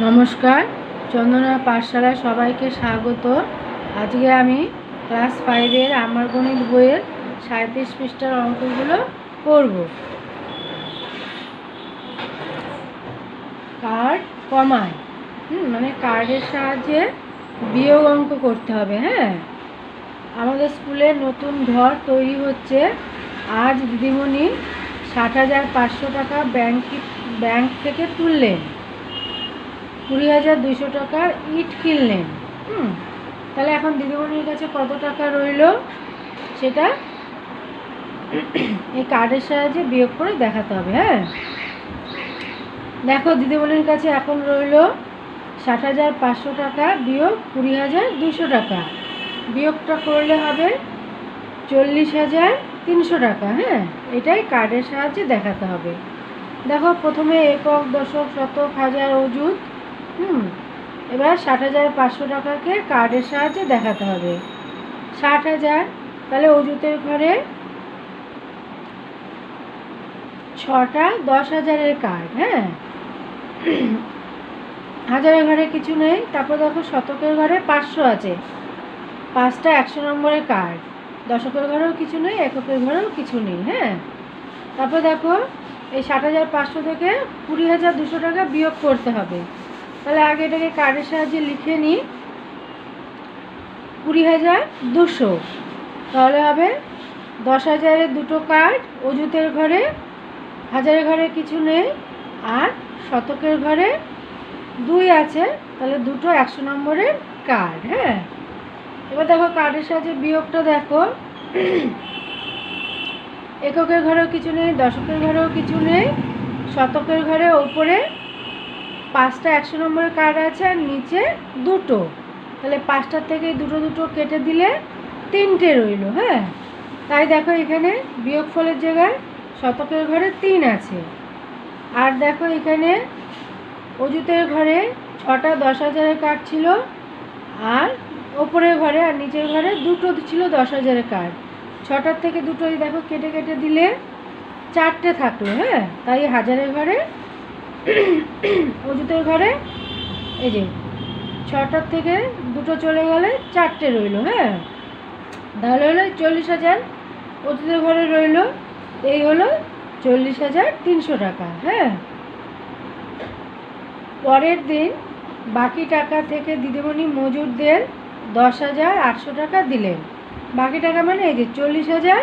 নমস্কার, চন্দনা পাঠশালায় সবাইকে স্বাগত। আজকে আমি ক্লাস ফাইভের আমার গণিত বইয়ের সাঁত্রিশ পৃষ্ঠার অঙ্কগুলো করব কার্ড কমায়। হুম মানে কার্ডের সাহায্যে বিয়োগ অঙ্ক করতে হবে হ্যাঁ? আমাদের স্কুলে নতুন ঘর তৈরি হচ্ছে। আজ দিদিমণি ষাট হাজার পাঁচশো টাকা ব্যাংক ব্যাংক থেকে তুললেন। কুড়ি হাজার দুশো টাকার ইট কিনলেন। হুম, তাহলে এখন দিদিমণির কাছে কত টাকা রইল সেটা এই কার্ডের সাহায্যে বিয়োগ করে দেখাতে হবে হ্যাঁ? দেখো, দিদিমণির কাছে এখন রইল ষাট হাজার পাঁচশো টাকা বিয়োগ কুড়ি হাজার দুশো টাকা। বিয়োগটা করলে হবে চল্লিশ হাজার তিনশো টাকা হ্যাঁ? এটাই কার্ডের সাহায্যে দেখাতে হবে। দেখো, প্রথমে একক, দশক, শতক, হাজার, অযুত হুম, এবার ষাট হাজার পাঁচশো টাকাকে কার্ডের সাহায্যে দেখাতে হবে। ষাট হাজার, তাহলে অজুতের ঘরে ছটা দশ হাজারের কার্ড হ্যাঁ? হাজারের ঘরে কিছু নেই, তারপর দেখো শতকের ঘরে পাঁচশো আছে। পাঁচটা একশো নম্বরের কার্ড দশকের ঘরেও কিছু নেই, এককের ঘরেও কিছু নেই হ্যাঁ? তারপর দেখো এই ষাট হাজার পাঁচশো থেকে কুড়ি হাজার দুশো টাকা বিয়োগ করতে হবে। তাহলে আগে এটাকে কার্ডের সাহায্যে লিখে নিই। কুড়ি হাজার দুশো। তাহলে হবে দশ হাজারের দুটো কার্ড অজুতের ঘরে হাজারের ঘরে কিছু নেই আর শতকের ঘরে দুই আছে। তাহলে দুটো একশো নম্বরের কার্ড হ্যাঁ? এবার দেখো কার্ডের সাহায্যে বিয়োগটা দেখো। এককের ঘরেও কিছু নেই, দশকের ঘরেও কিছু নেই, শতকের ঘরে ওপরে পাঁচটা একশো নম্বরের কার্ড আছে আর নিচে দুটো। তাহলে পাঁচটার থেকে দুটো দুটো কেটে দিলে তিনটে রইল হ্যাঁ? তাই দেখো এখানে বিয়োগফলের জায়গায় শতকের ঘরে তিন আছে। আর দেখো এখানে অজুতের ঘরে ছটা দশ হাজারের কার্ড ছিল, আর ওপরের ঘরে আর নিচের ঘরে দুটো ছিল দশ হাজারের কার্ড ছটার থেকে দুটোই দেখো কেটে কেটে দিলে চারটে থাকল হ্যাঁ? তাই হাজারের ঘরে অজুতের ঘরে, এই যে, ছটার থেকে দুটো চলে গেলে চারটে রইল হ্যাঁ? তাহলে হলো চল্লিশ হাজার, অজুতের ঘরে রইল, এই হলো চল্লিশ হাজার তিনশো টাকা হ্যাঁ? পরের দিন বাকি টাকা থেকে দিদিমণি মজুরদের দশ হাজার আটশো টাকা দিলেন। বাকি টাকা মানে এই যে চল্লিশ হাজার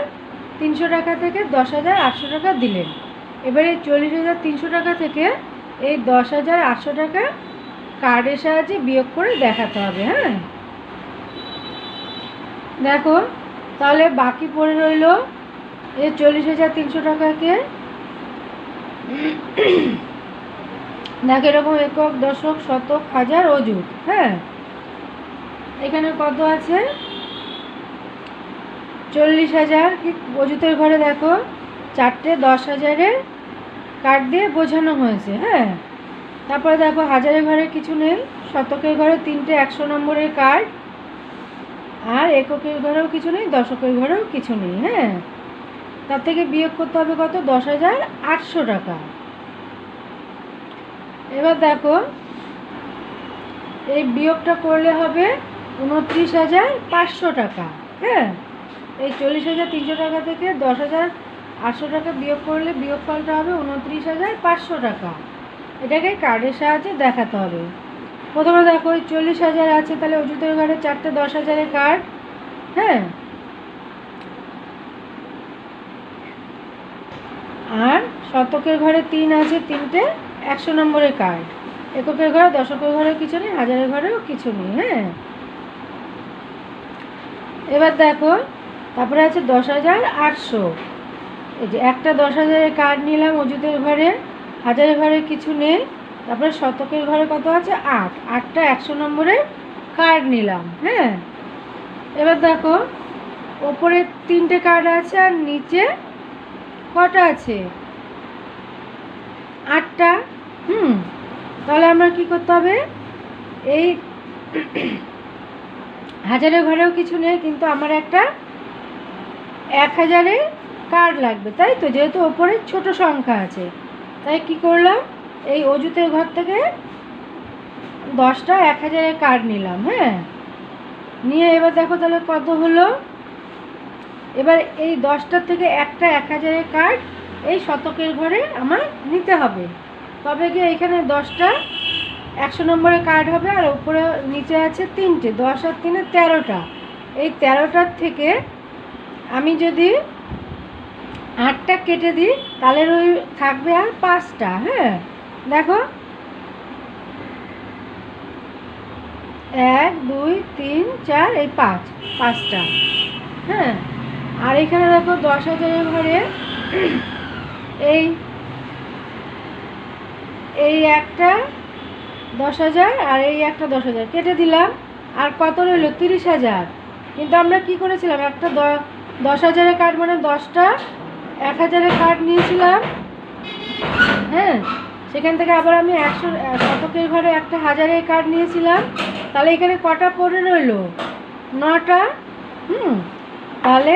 তিনশো টাকা থেকে দশ হাজার আটশো টাকা দিলেন। এবারে চল্লিশ হাজার তিনশো টাকা থেকে এই দশ হাজার আটশো টাকা কার্ডের সাহায্যে বিয়োগ করে দেখাতে হবে হ্যাঁ? দেখো, তাহলে বাকি পড়ে রইল এই চল্লিশ হাজার তিনশো টাকাকে। দেখো, এরকম একক, দশক, শতক, হাজার অজুত হ্যাঁ? এখানে কত আছে? চল্লিশ হাজার কি অজুতের ঘরে দেখো। চারটে দশ হাজারের কার্ড দিয়ে বোঝানো হয়েছে হ্যাঁ? তারপরে দেখো হাজারের ঘরে কিছু নেই, শতকের ঘরে তিনটে একশো নম্বরের কার্ড আর এককের ঘরেও কিছু নেই, দশকের ঘরেও কিছু নেই হ্যাঁ? তার থেকে বিয়োগ করতে হবে কত? দশ হাজার আটশো টাকা। এবার দেখো, এই বিয়োগটা করলে হবে উনত্রিশ হাজার পাঁচশো টাকা হ্যাঁ? এই চল্লিশ হাজার তিনশো টাকা থেকে দশ হাজার আটশো টাকা বিয়োগ করলে বিয়োগ ফলটা হবে উনত্রিশ হাজার পাঁচশো টাকা। এটাকে কার্ডের সাহায্যে দেখাতে হবে। প্রথমে দেখো, ওই চল্লিশ হাজার আছে, তাহলে অজুতের ঘরে চারটে দশ হাজারের কার্ড হ্যাঁ? আর শতকের ঘরে তিন আছে, তিনটে একশো নম্বরের কার্ড এককের ঘরে দশকের ঘরেও কিছু নেই, হাজারের ঘরেও কিছু নেই হ্যাঁ? এবার দেখো, তারপরে আছে দশ হাজার আটশো। এই যে একটা দশ হাজারের কার্ড নিলাম অজুতের ঘরে, হাজারের ঘরে কিছু নেই, তারপরে শতকের ঘরে কত আছে? আট। আটটা একশো নম্বরের কার্ড নিলাম হ্যাঁ? এবার দেখো, ওপরে তিনটে কার্ড আছে আর নিচে কটা আছে? আটটা, হুম? তাহলে আমরা কি করতে হবে? এই হাজারের ঘরেও কিছু নেই, কিন্তু আমার একটা এক হাজারের কার্ড লাগবে, তাই তো? যেহেতু ওপরে ছোট সংখ্যা আছে। তাই কি করলাম? এই অজুতের ঘর থেকে দশটা এক হাজারের কার্ড নিলাম হ্যাঁ? নিয়ে এবার দেখো তাহলে কত হলো? এবার এই দশটার থেকে একটা এক হাজারের কার্ড এই শতকের ঘরে আমার নিতে হবে। তবে কি এখানে দশটা একশো নম্বরের কার্ড হবে আর উপরে নিচে আছে তিনটে, দশ আর তিনে তেরোটা। এই তেরোটার থেকে আমি যদি আটটা কেটে দিই, তাহলে ওই থাকবে আর পাঁচটা হ্যাঁ? দেখো। এক, দুই, তিন, চার, এই পাঁচ, পাঁচটা হ্যাঁ? আর এখানে দেখো দশ হাজারের ঘরে এই এই একটা দশ হাজার আর এই একটা দশ হাজার, কেটে দিলাম। আর কত রইল? তিরিশ হাজার। কিন্তু আমরা কি করেছিলাম? একটা দশ হাজারের কার্ড মানে দশটা এক হাজারের কার্ড নিয়েছিলাম। হ্যাঁ সেখান থেকে আবার আমি একশো শতকের ঘরে একটা হাজারের কার্ড নিয়েছিলাম। তাহলে এখানে কটা পড়ে রইল? নটা? হুম, তাহলে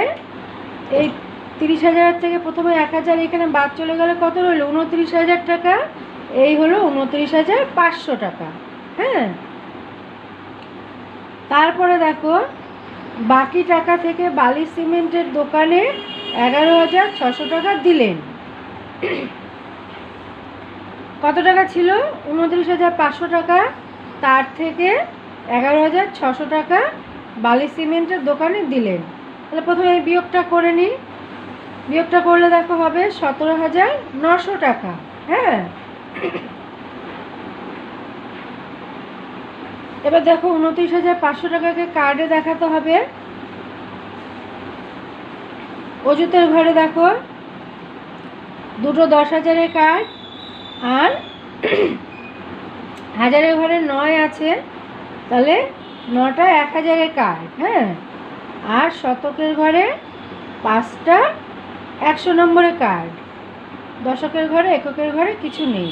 এই তিরিশ হাজার থেকে প্রথমে এক হাজার, এখানে বাদ চলে গেলে কত রইল? উনত্রিশ হাজার টাকা। এই হলো উনত্রিশ হাজার পাঁচশো টাকা। হ্যাঁ তারপরে দেখো, বাকি টাকা থেকে বালি সিমেন্টের দোকানে এগারো হাজার ছশো টাকা দিলেন। কত টাকা ছিল? উনত্রিশ হাজার পাঁচশো টাকা। তার থেকে এগারো হাজার ছশো টাকা বালি সিমেন্টের দোকানে দিলেন। তাহলে প্রথমে বিয়োগটা করে নিই। বিয়োগটা করলে দেখো হবে সতেরো হাজার নশো টাকা হ্যাঁ? এবার দেখো উনত্রিশ হাজার পাঁচশো টাকাকে কার্ডে দেখাতে হবে। অজুতের ঘরে দেখো। দুটো দশ হাজারের কার্ড আর হাজারের ঘরে নয় আছে। তাহলে নটা এক হাজারের কার্ড হ্যাঁ? আর শতকের ঘরে পাঁচটা একশো নম্বরের কার্ড দশকের ঘরে, এককের ঘরে কিছু নেই।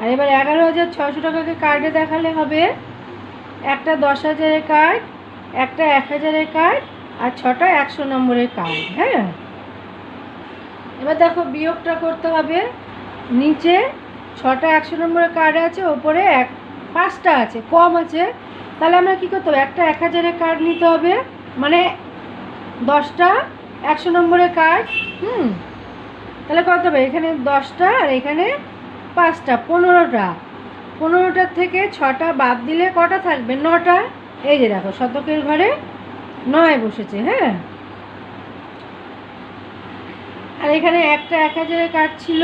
আর এবার এগারো হাজার ছশো টাকাকে কার্ডে দেখালে হবে। একটা দশ হাজারের কার্ড একটা এক হাজারের কার্ড আর ছটা একশো নম্বরের কার্ড হ্যাঁ? এবার দেখো বিয়োগটা করতে হবে। নিচে ছটা একশো নম্বরের কার্ড আছে, ওপরে এক, পাঁচটা আছে, কম আছে। তাহলে আমরা কী করতে হবে? একটা এক হাজারের কার্ড নিতে হবে মানে দশটা একশো নম্বরের কার্ড হুম? তাহলে কত হবে, এখানে দশটা আর এখানে পাঁচটা, পনেরোটা। পনেরোটার থেকে ছটা বাদ দিলে কটা থাকবে? নটা। এই যে দেখো, শতকের ঘরে নয় বসেছে হ্যাঁ? আর এখানে একটা এক হাজারের কার্ড ছিল।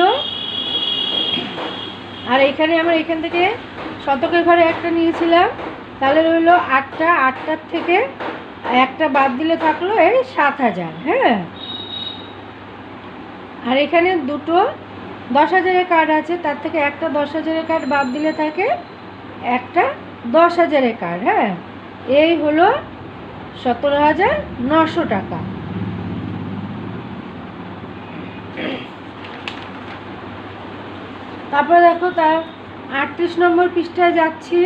আর এখানে আমরা এখান থেকে শতকের ঘরে একটা নিয়েছিলাম। তাহলে রইল আটটা, আটটার থেকে একটা বাদ দিলে থাকল এই সাত হাজার হ্যাঁ? আর এখানে দুটো দশ হাজারের কার্ড আছে, তার থেকে একটা দশ হাজারের কার্ড বাদ দিলে থাকে একটা দশ হাজারের কার্ড হ্যাঁ? এই হলো সতেরো হাজার নশো টাকা। তারপরে দেখো তার আটত্রিশ নম্বর পৃষ্ঠায় যাচ্ছি।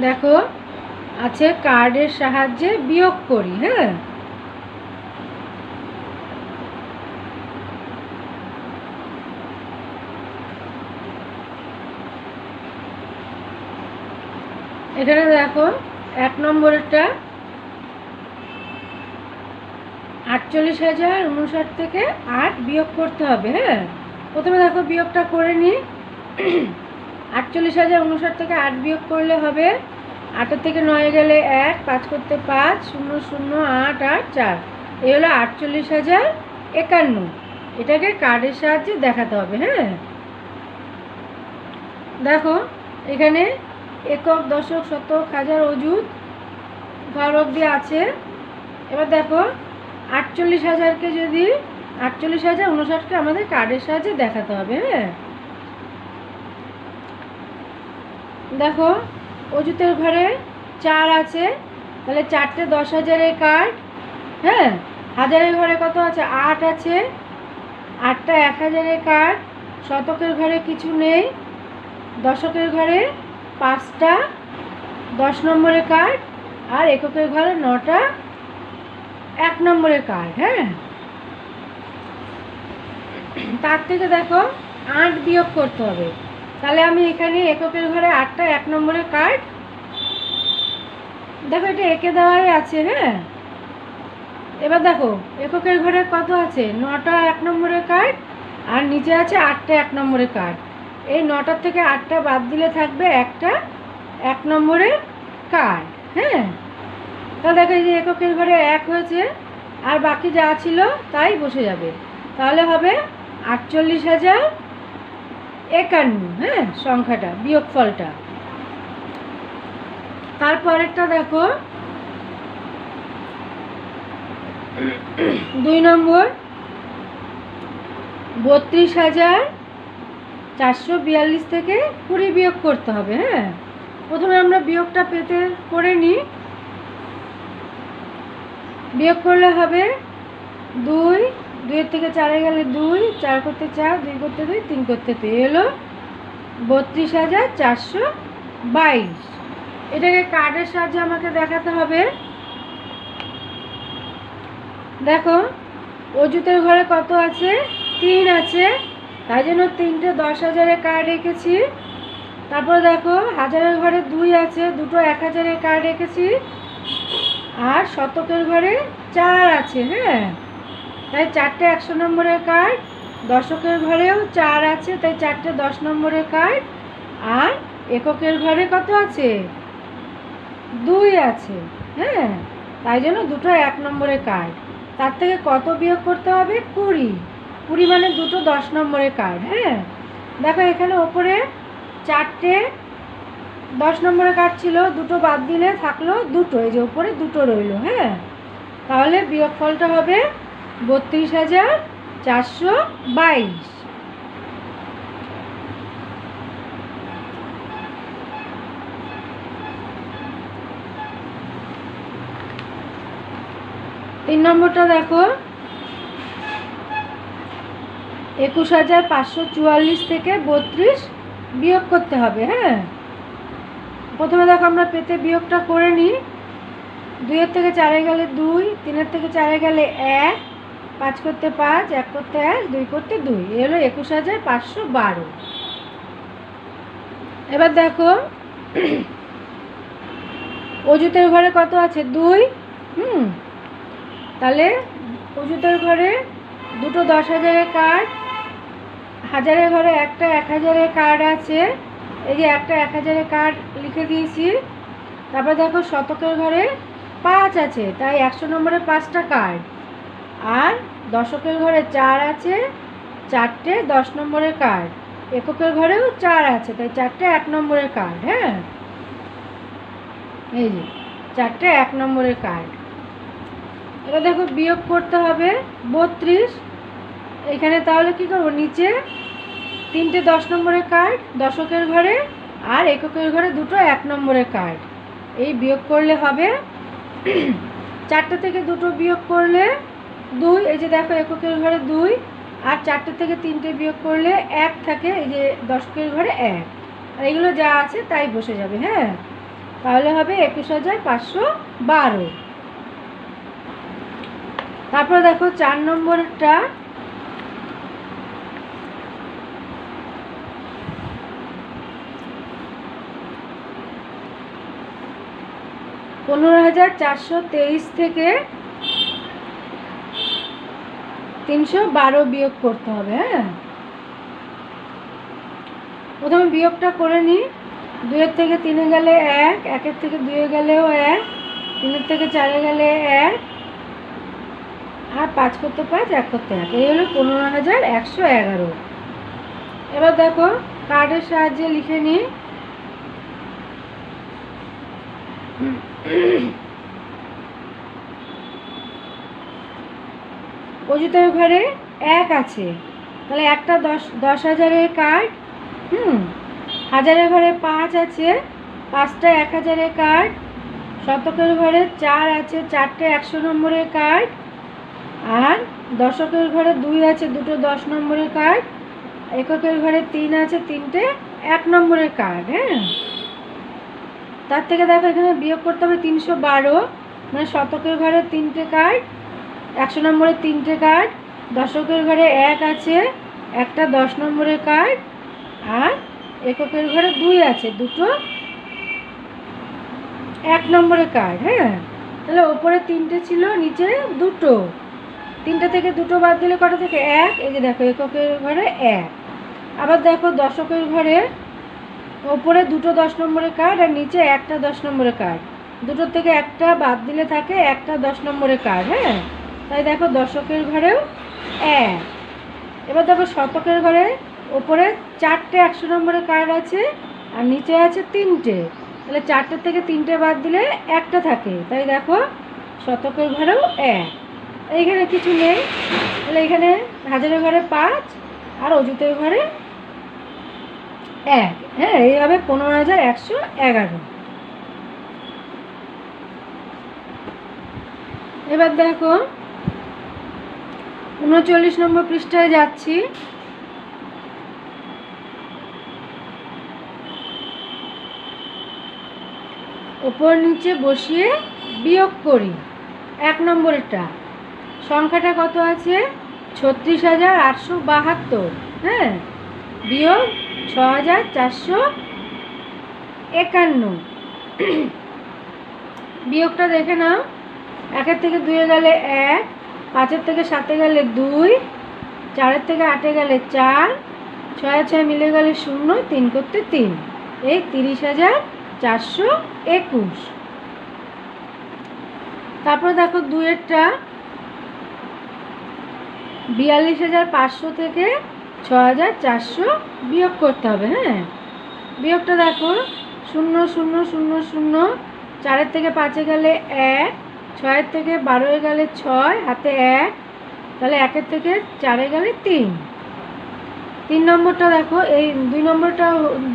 দেখো, আছে কার্ডের সাহায্যে বিয়োগ করি হ্যাঁ? এখানে দেখো, এক নম্বরেরটা আটচল্লিশ হাজার উনষাট থেকে আট বিয়োগ করতে হবে হ্যাঁ? প্রথমে দেখো বিয়োগটা করে নিই। আটচল্লিশ হাজার উনষাট থেকে আট বিয়োগ করলে হবে আটের থেকে নয় গেলে এক, পাঁচ করতে পাঁচ, শূন্য শূন্য, আট আট, চার। এই হলো আটচল্লিশ হাজার একান্ন। এটাকে কার্ডের সাহায্যে দেখাতে হবে হ্যাঁ? দেখো, এখানে একক, দশক, শতক, হাজার অজুত ঘর অবধি আছে। এবার দেখো, আটচল্লিশ হাজারকে যদি, আটচল্লিশ হাজার উনষাটকে আমাদের কার্ডের সাহায্যে দেখাতে হবে হ্যাঁ? দেখো অজুতের ঘরে চার আছে, তাহলে চারটে দশ হাজারের কার্ড হ্যাঁ? হাজারের ঘরে কত আছে? আট আছে। আটটা এক হাজারের কার্ড শতকের ঘরে কিছু নেই, দশকের ঘরে পাঁচটা, দশ নম্বরের কার্ড আর এককের ঘরে নটা, এক নম্বরের কার্ড হ্যাঁ? তার থেকে দেখো, আট বিয়োগ করতে হবে। তাহলে আমি এখানে এককের ঘরে আটটা, এক নম্বরের কার্ড। দেখো, এটা এঁকে দেওয়াই আছে হ্যাঁ? এবার দেখো, এককের ঘরে কত আছে? নটা, এক নম্বরের কার্ড, আর নিচে আছে আটটা, এক নম্বরের কার্ড। এই নটার থেকে আটটা বাদ দিলে থাকবে একটা, এক নম্বরের কার্ড হ্যাঁ? তাহলে দেখো, এই যে এককের ঘরে এক হয়েছে, আর বাকি যা ছিল তাই বসে যাবে। তাহলে হবে আটচল্লিশ হাজার একান্ন হ্যাঁ সংখ্যাটা, বিয়োগফলটা। তারপরেরটা দেখো। দুই নম্বর, বত্রিশ হাজার চারশো বিয়াল্লিশ থেকে কুড়ি বিয়োগ করতে হবে হ্যাঁ। প্রথমে আমরা বিয়োগটা পেতে, করে নিই বিয়োগ করলে হবে দুই দুইয়ের থেকে চারে গেলে দুই, চার করতে চার, দুই করতে দুই, তিন করতে তিন। এলো বত্রিশ হাজার চারশো বাইশ। এটাকে কার্ডের সাহায্যে আমাকে দেখাতে হবে। দেখো, অজুতের ঘরে কত আছে? তিন আছে। তাই জন্য তিনটে দশ হাজারের কার্ড রেখেছি। তারপর দেখো, হাজারের ঘরে দুই আছে, দুটো এক হাজারের কার্ড রেখেছি। আর শতকের ঘরে চার আছে হ্যাঁ? তাই চারটে একশো নম্বরের কার্ড দশকের ঘরেও চার আছে, তাই চারটে দশ নম্বরের কার্ড আর এককের ঘরে কত আছে? দুই আছে হ্যাঁ? তাই জন্য দুটো এক নম্বরের কার্ড তার থেকে কত বিয়োগ করতে হবে? কুড়ি। কুড়ি মানে দুটো দশ নম্বরের কার্ড হ্যাঁ? দেখো এখানে ওপরে চারটে দশ নম্বরের কার্ড ছিল, দুটো বাদ দিলে থাকল দুটো, এই যে ওপরে দুটো রইল হ্যাঁ? তাহলে বিয়োগফলটা হবে বত্রিশ হাজার চারশো বাইশ। তিন নম্বরটা দেখো। একুশ হাজার পাঁচশো চুয়াল্লিশ থেকে বত্রিশ বিয়োগ করতে হবে হ্যাঁ? প্রথমে দেখো আমরা পেতে বিয়োগটা করে নিই। দুইয়ের থেকে চারে গেলে দুই, তিনের থেকে চারে গেলে এক পাঁচ করতে পাঁচ, এক করতে এক, দুই করতে দুই। এ হলো একুশ হাজার পাঁচশো বারো। এবার দেখো, অজুতের ঘরে কত আছে? দুই। হুম। তাহলে অজুতের ঘরে দুটো দশ হাজারের কার্ড, হাজারের ঘরে একটা এক হাজারের কার্ড আছে। এই যে একটা এক হাজারের কার্ড লিখে দিয়েছি। তারপর দেখো শতকের ঘরে পাঁচ আছে, তাই একশো নম্বরে পাঁচটা কার্ড। আর দশকের ঘরে চার আছে, চারটে দশ নম্বরের কার্ড এককের ঘরেও চার আছে, তাই চারটে এক নম্বরের কার্ড হ্যাঁ? এই যে, চারটে এক নম্বরের কার্ড এবার দেখো বিয়োগ করতে হবে, বত্রিশ। এখানে তাহলে কি করব? নিচে তিনটে দশ নম্বরের কার্ড দশকের ঘরে আর এককের ঘরে দুটো এক নম্বরের কার্ড এই বিয়োগ করলে হবে, চারটে থেকে দুটো বিয়োগ করলে দুই, এই যে দেখো এককের ঘরে দুই, আর চারটে থেকে তিনটে বিয়োগ করলে এক থাকে, এই যে দশকের ঘরে এক। আর এগুলো যা আছে তাই বসে যাবে হ্যাঁ? তাহলে হবে একুশ হাজার পাঁচশো বারো। তারপর দেখো চার নম্বরটা। পনেরো হাজার চারশো তেইশ থেকে তিনশো বারো বিয়োগ করতে হবে হ্যাঁ? প্রথমে বিয়োগটা করে নিই। দুইয়ের থেকে তিনে গেলে এক, একের থেকে দুয়ে গেলেও এক, তিনের থেকে চারে গেলে এক, আর পাঁচ করতে পাঁচ, এক করতে এক। এই হলো পনেরো হাজার একশো এগারো। এবার দেখো, কার্ডের সাহায্যে লিখে নিই। অজিতের ঘরে এক আছে। তাহলে একটা দশ দশ হাজারের কার্ড হুম, হাজারের ঘরে পাঁচ আছে, পাঁচটা এক হাজারের কার্ড শতকের ঘরে চার আছে, চারটে একশো নম্বরের কার্ড আর দশকের ঘরে দুই আছে, দুটো দশ নম্বরের কার্ড এককের ঘরে তিন আছে, তিনটে এক নম্বরের কার্ড হ্যাঁ? তার থেকে দেখো এখানে বিয়োগ করতে হবে তিনশো বারো মানে শতকের ঘরে তিনটে কার্ড একশো নম্বরের তিনটে কার্ড দশকের ঘরে এক আছে, একটা দশ নম্বরের কার্ড আর এককের ঘরে দুই আছে, দুটো এক নম্বরের কার্ড হ্যাঁ? তাহলে ওপরে তিনটে ছিল, নিচে দুটো। তিনটে থেকে দুটো বাদ দিলে কটা থেকে? এক। এই যে দেখো, এককের ঘরে এক। আবার দেখো, দশকের ঘরে ওপরে দুটো দশ নম্বরের কার্ড আর নিচে একটা দশ নম্বরের কার্ড দুটোর থেকে একটা বাদ দিলে থাকে, একটা দশ নম্বরের কার্ড হ্যাঁ? তাই দেখো দশকের ঘরেও এক। এবার দেখো শতকের ঘরে ওপরে চারটে একশো নম্বরের কার্ড আছে আর নিচে আছে তিনটে। তাহলে চারটে থেকে তিনটে বাদ দিলে একটা থাকে। তাই দেখো শতকের ঘরেও এক। এইখানে কিছু নেই। তাহলে এখানে হাজারের ঘরে পাঁচ আর অজুতের ঘরে এক। হ্যাঁ এইভাবে পনেরো হাজার একশো এগারো। এবার দেখো উনচল্লিশ নম্বর পৃষ্ঠায় যাচ্ছি। ওপর নিচে বসিয়ে বিয়োগ করি। এক নম্বরেরটা সংখ্যাটা কত আছে? ছত্রিশ হাজার আটশো বাহাত্তর। হ্যাঁ বিয়োগ ছ হাজার চারশো একান্ন। বিয়োগটা দেখে নাও। একের থেকে দুয়ে গেলে এক পাঁচের থেকে সাতে গেলে দুই, চারের থেকে আটে গেলে চার, ছয় ছয় মিলে গেলে শূন্য, তিন করতে তিন। এই তিরিশ হাজার চারশো একুশ। তারপর দেখো দুয়েরটা বিয়াল্লিশ হাজার পাঁচশো থেকে ছ হাজার চারশো বিয়োগ করতে হবে হ্যাঁ? বিয়োগটা দেখো, শূন্য শূন্য শূন্য শূন্য, চারের থেকে পাঁচে গেলে এক ছয়ের থেকে বারোয় গেলে ছয়, হাতে এক, তাহলে একের থেকে চারে গেলে তিন। তিন নম্বরটা দেখো, এই দুই নম্বরটা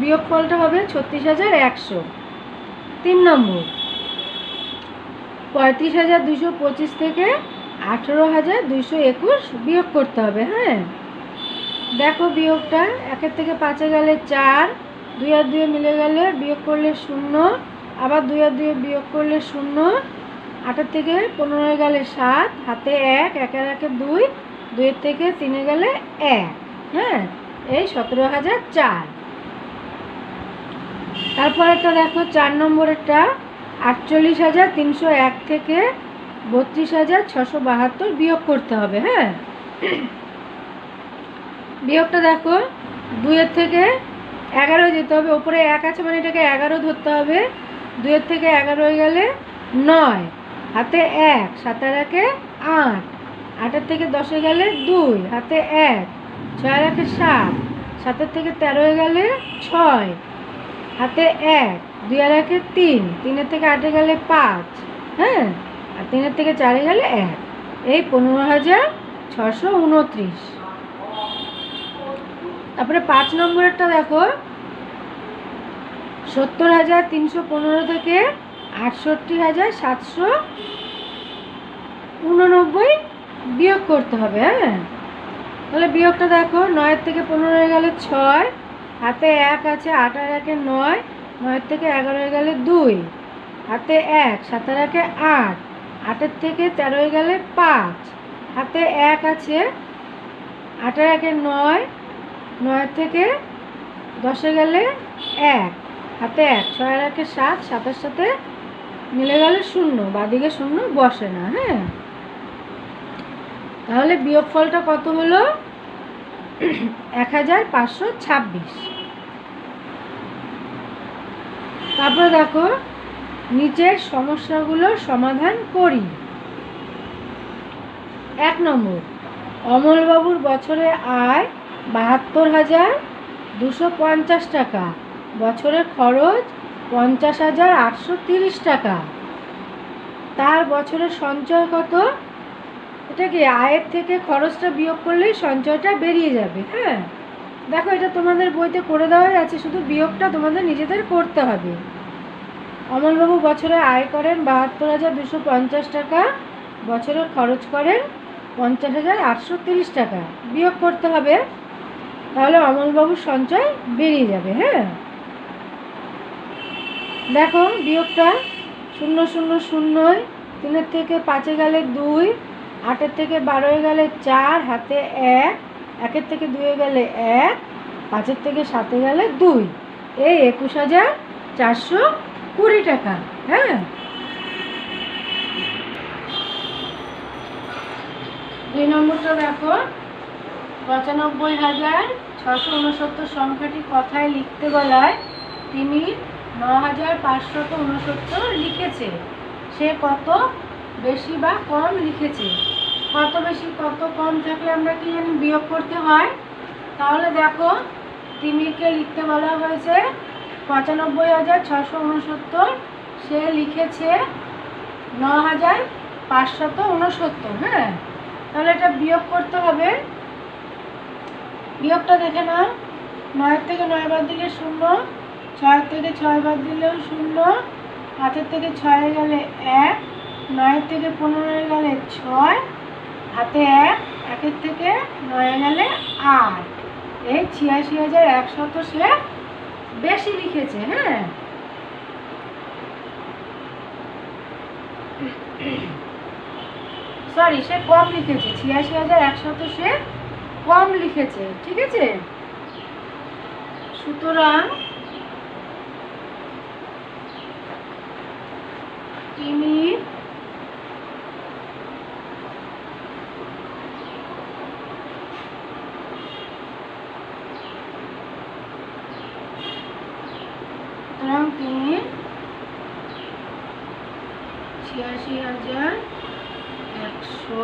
বিয়োগ ফলটা হবে ছত্রিশ হাজার একশো। তিন নম্বর, পঁয়ত্রিশ হাজার দুশো পঁচিশ থেকে আঠেরো হাজার দুশো একুশ বিয়োগ করতে হবে হ্যাঁ? দেখো বিয়োগটা, একের থেকে পাঁচে গেলে চার, দুই আর দুয়ে মিলে গেলে বিয়োগ করলে শূন্য, আবার দুই আর দুয়ে বিয়োগ করলে শূন্য আটের থেকে পনেরো গেলে সাত, হাতে এক একের একে দুই, দুইয়ের থেকে তিনে গেলে এক হ্যাঁ? এই সতেরো হাজার চার। তারপরেরটা দেখো, চার নম্বরেরটা আটচল্লিশ হাজার তিনশো এক থেকে বত্রিশ হাজার ছশো বাহাত্তর বিয়োগ করতে হবে হ্যাঁ? বিয়োগটা দেখো, দুইয়ের থেকে এগারো যেতে হবে, ওপরে এক আছে মানে এটাকে এগারো ধরতে হবে, দুইয়ের থেকে এগারো গেলে নয়। হাতে এক সাতের একে আট। আটের থেকে দশে গেলে দুই, হাতে এক। ছয়ের একে সাত, সাতের থেকে তেরোয় গেলে ছয়। হাতে এক, দুই আর একে তিন, তিনের থেকে আটে গেলে পাঁচ হ্যাঁ? আর তিনের থেকে চারে গেলে এক। এই পনেরো হাজার ছশো উনত্রিশ। তারপরে পাঁচ নম্বরেরটা দেখো। সত্তর হাজার তিনশো পনেরো থেকে আটষট্টি হাজার সাতশো উননব্বই বিয়োগ করতে হবে হ্যাঁ? তাহলে বিয়োগটা দেখো, নয়ের থেকে পনেরো হয়ে গেলে ছয়, হাতে এক আছে আট আর একে নয়, নয়ের থেকে এগারো হয়ে গেলে দুই, হাতে এক, সাতের একে আট, আটের থেকে তেরো হয়ে গেলে পাঁচ, হাতে এক আছে, আটের একে নয় নয় থেকে দশে গেলে এক, হাতে এক, ছয়ের একে সাত, সাতের সাথে মিলে গেলে শূন্য, বাদিকে শূন্য, বসে না হ্যাঁ? তাহলে বিয়োগফলটা কত হলো? এক হাজার পাঁচশো ছাব্বিশ। তারপরে দেখো, নিচের সমস্যাগুলোর সমাধান করি। এক নম্বর, অমলবাবুর বছরে আয় বাহাত্তর হাজার দুশো পঞ্চাশ টাকা। বছরে খরচ পঞ্চাশ হাজার আটশো তিরিশ টাকা। তার বছরের সঞ্চয় কত? এটা কি আয়ের থেকে খরচটা বিয়োগ করলেই সঞ্চয়টা বেরিয়ে যাবে হ্যাঁ? দেখো, এটা তোমাদের বইতে করে দেওয়াই আছে, শুধু বিয়োগটা তোমাদের নিজেদের করতে হবে। অমলবাবু বছরে আয় করেন বাহাত্তর হাজার দুশো পঞ্চাশ টাকা, বছরে খরচ করেন পঞ্চাশ হাজার আটশো তিরিশ টাকা। বিয়োগ করতে হবে, তাহলে অমলবাবুর সঞ্চয় বেরিয়ে যাবে হ্যাঁ? দেখো, বিয়োগটা শূন্য শূন্য শূন্যয় তিনের থেকে পাঁচে গেলে দুই, আটের থেকে বারোয় গেলে চার, হাতে এক, একের থেকে দুয়ে গেলে এক, পাঁচের থেকে সাতে গেলে দুই। এই একুশ হাজার চারশো কুড়ি টাকা হ্যাঁ? দুই নম্বরটা দেখো, পঁচানব্বই হাজার ছশো উনসত্তর সংখ্যাটি কথায় লিখতে বলায় তিনি ন হাজার উনসত্তর লিখেছে। সে কত বেশি বা কম লিখেছে? কত বেশি, কত কম থাকলে আমরা কি জানি বিয়োগ করতে হয়? তাহলে দেখো, তিমিরকে লিখতে বলা হয়েছে, পঁচানব্বই হাজার ছশো উনসত্তর। সে লিখেছে ন হাজার পাঁচশত উনসত্তর হ্যাঁ? তাহলে এটা বিয়োগ করতে হবে। বিয়োগটা দেখে নাও। নয়ের থেকে নয় বাদ দিলে শূন্য। ছয়ের থেকে ছয় বাদ দিলেও শূন্য আটের থেকে ছয়ে গেলে এক, নয়ের থেকে পনেরোয় গেলে ছয় হাতে এক, একের থেকে নয়ে গেলে আট। এই ছিয়াশি হাজার একশত সে বেশি লিখেছে হ্যাঁ? সরি সে কম লিখেছে, ছিয়াশি হাজার একশত সে কম লিখেছে, ঠিক আছে? সুতরাং তিনি সুতরাং তিনি ছিয়াশি হাজার একশো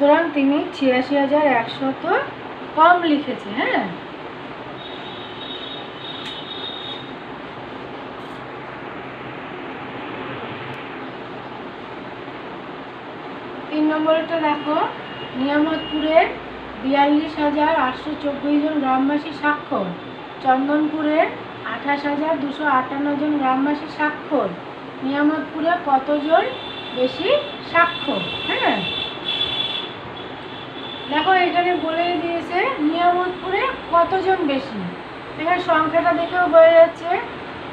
সুতরাং তিনি ছিয়াশি হাজার একশত কম লিখেছে হ্যাঁ? তিন নম্বরটা দেখো, নিয়ামতপুরের বিয়াল্লিশ হাজার আটশো চব্বিশ জন গ্রামবাসী স্বাক্ষর, চন্দনপুরের আঠাশ হাজার দুশো আটান্ন জন গ্রামবাসী স্বাক্ষর, নিয়ামতপুরে কতজন বেশি স্বাক্ষর হ্যাঁ? দেখো, এখানে বলে দিয়েছে নিয়ামতপুরে কতজন বেশি? এখানে সংখ্যাটা দেখেও বোঝা যাচ্ছে,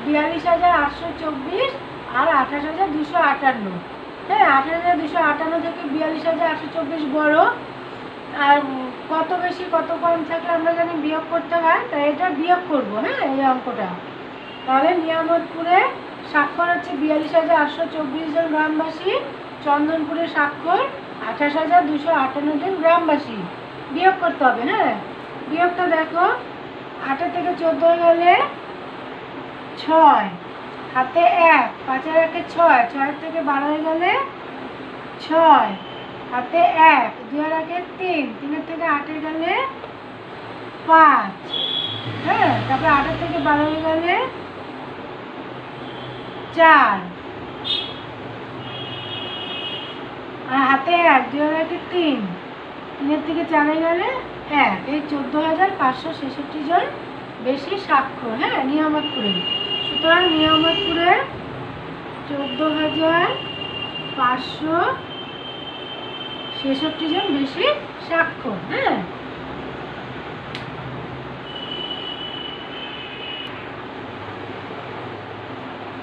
বিয়াল্লিশ হাজার আটশো চব্বিশ আর আঠাশ হাজার দুশো আটান্ন। হ্যাঁ আঠাশ হাজার দুশো আটান্ন থেকে বিয়াল্লিশ হাজার আটশো চব্বিশ বড়। আর কত বেশি, কত কম থাকলে আমরা জানি বিয়োগ করতে হয়, তাই এটা বিয়োগ করব হ্যাঁ এই অঙ্কটা। তাহলে নিয়ামতপুরে স্বাক্ষর হচ্ছে বিয়াল্লিশ হাজার আটশো চব্বিশ জন গ্রামবাসী, চন্দনপুরে স্বাক্ষর আঠাশ হাজার দুশো আটান্ন জন গ্রামবাসী। বিয়োগ করতে হবে হ্যাঁ বিয়োগটা দেখো আটের থেকে চোদ্দ গেলে ছয়। হাতে এক পাঁচের একে ছয় ছয়ের থেকে বারোয় গেলে ছয়। হাতে এক দুয়ের একে তিন, তিনের থেকে আটে গেলে পাঁচ। হ্যাঁ তারপরে আটের থেকে বারোয় গেলে চার আর হাতে এক, দুই হাজার তিন। তিনের থেকে চারে গেলে এক, এই চোদ্দ হাজার পাঁচশো ছেষট্টি জন বেশি স্বাক্ষর হ্যাঁ নিয়ামতপুরে সুতরাং নিয়ামতপুরে চোদ্দ হাজার পাঁচশো ছেষট্টি জন বেশি স্বাক্ষর হ্যাঁ।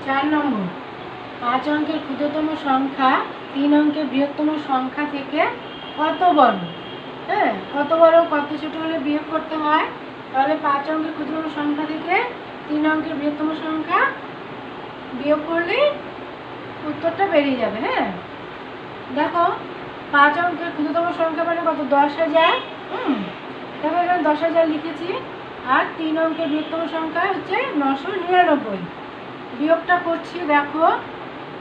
চার নম্বর, পাঁচ অঙ্কের ক্ষুদ্রতম সংখ্যা তিন অঙ্কের বৃহত্তম সংখ্যা থেকে কত বড় হ্যাঁ কত বড় কত ছোট হলে বিয়োগ করতে হয়? তাহলে পাঁচ অঙ্কের ক্ষুদ্রতম সংখ্যা থেকে তিন অঙ্কের বৃহত্তম সংখ্যা বিয়োগ করলেই উত্তরটা বেরিয়ে যাবে হ্যাঁ? দেখো, পাঁচ অঙ্কের ক্ষুদ্রতম সংখ্যা মানে কত? দশ হাজার, হুম? দেখো এখানে দশ হাজার লিখেছি, আর তিন অঙ্কের বৃহত্তম সংখ্যা হচ্ছে নশো নিরানব্বই। বিয়োগটা করছি, দেখো,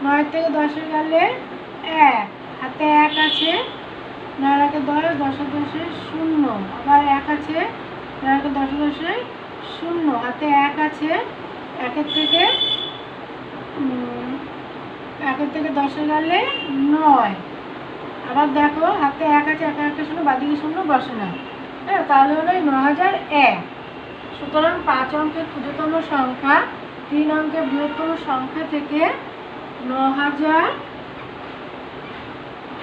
নয় থেকে দশে গেলে এক, হাতে এক আছে নয় একে দশ দশে দশে শূন্য। আবার এক আছে নয় একে দশে দশে শূন্য। হাতে এক আছে, একের থেকে একের থেকে দশে গেলে নয়। আবার দেখো, হাতে এক আছে, একা একটা শূন্য, বাদিকে শূন্য, বসে না। হ্যাঁ তাহলে হলো ন হাজার এক। সুতরাং পাঁচ অঙ্কের ক্ষুদ্রতম সংখ্যা, তিন অঙ্কের বৃহত্তম সংখ্যা থেকে ন হাজার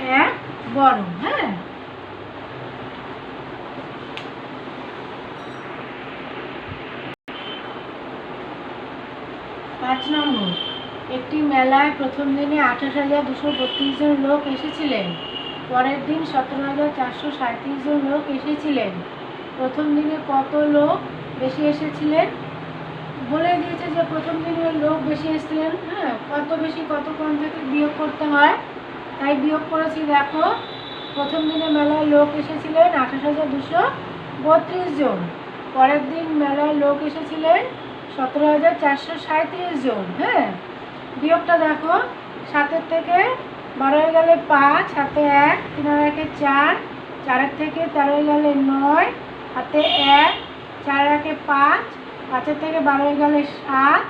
এক বড় হ্যাঁ? পাঁচ নম্বর, একটি মেলায় প্রথম দিনে আঠাশ হাজার দুশো বত্রিশ জন লোক এসেছিলেন। পরের দিন সতেরো হাজার চারশো সাঁত্রিশ জন লোক এসেছিলেন। প্রথম দিনে কত লোক বেশি এসেছিলেন? বলে দিয়েছে যে প্রথম দিনে লোক বেশি এসেছিলেন হ্যাঁ কত বেশি, কত কম থেকে বিয়োগ করতে হয়? তাই বিয়োগ করেছি দেখো। প্রথম দিনে মেলায় লোক এসেছিলেন আঠাশ হাজার দুশো বত্রিশ জন। পরের দিন মেলায় লোক এসেছিলেন সতেরো হাজার চারশো সাঁত্রিশ জন হ্যাঁ? বিয়োগটা দেখো, সাতের থেকে বারো হয়ে গেলে পাঁচ, হাতে এক, তিন একে চার, চারের থেকে তেরো হয়ে গেলে নয়, হাতে এক, চার একে পাঁচ, পাঁচের থেকে বারো হয়ে গেলে সাত,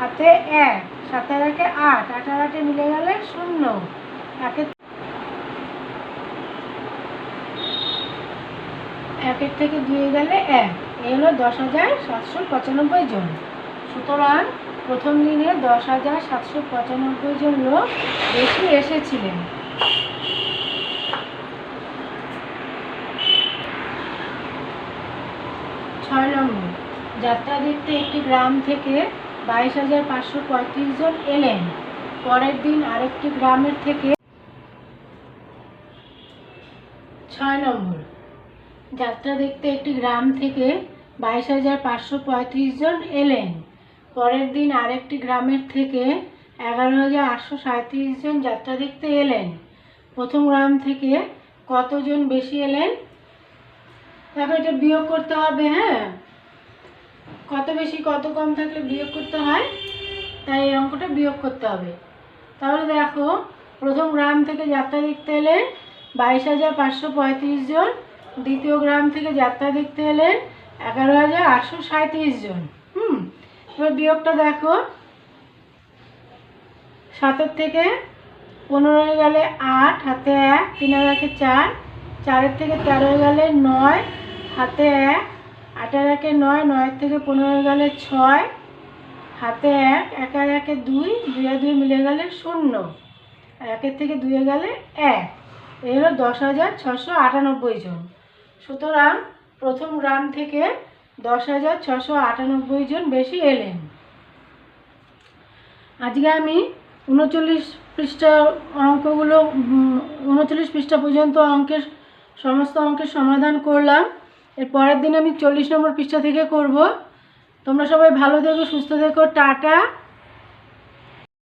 হাতে এক, সাতের একে আট আর আটে মিলে গেলে শূন্য। একের থেকে দুয়ে গেলে এক। এ হলো দশ হাজার সাতশো পঁচানব্বই জন। সুতরাং প্রথম দিনে দশ হাজার সাতশো পঁচানব্বই জন লোক বেশি এসেছিলেন। ছয় নম্বর, যাত্রা দেখতে একটি গ্রাম থেকে বাইশ হাজার পাঁচশো পঁয়ত্রিশ জন এলেন। পরের দিন আরেকটি গ্রামের থেকে ছয় নম্বর। যাত্রা দেখতে একটি গ্রাম থেকে বাইশ হাজার পাঁচশো পঁয়ত্রিশ জন এলেন। পরের দিন আরেকটি গ্রামের থেকে এগারো হাজার আটশো সাঁত্রিশ জন যাত্রা দেখতে এলেন। প্রথম গ্রাম থেকে কতজন বেশি এলেন? দেখো, এটা বিয়োগ করতে হবে হ্যাঁ? কত বেশি, কত কম থাকলে বিয়োগ করতে হয়? তাই এই অঙ্কটা বিয়োগ করতে হবে। তাহলে দেখো, প্রথম গ্রাম থেকে যাত্রা দেখতে এলেন বাইশ হাজার পাঁচশো পঁয়ত্রিশ জন। দ্বিতীয় গ্রাম থেকে যাত্রা দেখতে এলেন এগারো হাজার আটশো সাঁত্রিশ জন। হুম, এবার বিয়োগটা দেখো। সাতের থেকে পনেরো হয়ে গেলে আট, হাতে এক, তিন একে চার। চারের থেকে তেরো হয়ে গেলে নয়, হাতে এক। আটের একে নয়, নয়ের থেকে পনেরো গেলে ছয়। হাতে এক এক আর একে দুই আর দুই মিলে গেলে শূন্য। একের থেকে দুয়ে গেলে এক। এই হলো দশ হাজার ছশো আটানব্বই জন। সুতরাং প্রথম গ্রাম থেকে দশ হাজার ছশো আটানব্বই জন বেশি এলেন। আজকে আমি উনচল্লিশ পৃষ্ঠা অঙ্কগুলো উনচল্লিশ পৃষ্ঠা পর্যন্ত অঙ্কের, সমস্ত অঙ্কের সমাধান করলাম। এর পরের দিন আমি চল্লিশ নম্বর পৃষ্ঠা থেকে করব। তোমরা সবাই ভালো থেকো, সুস্থ থেকো, টাটা।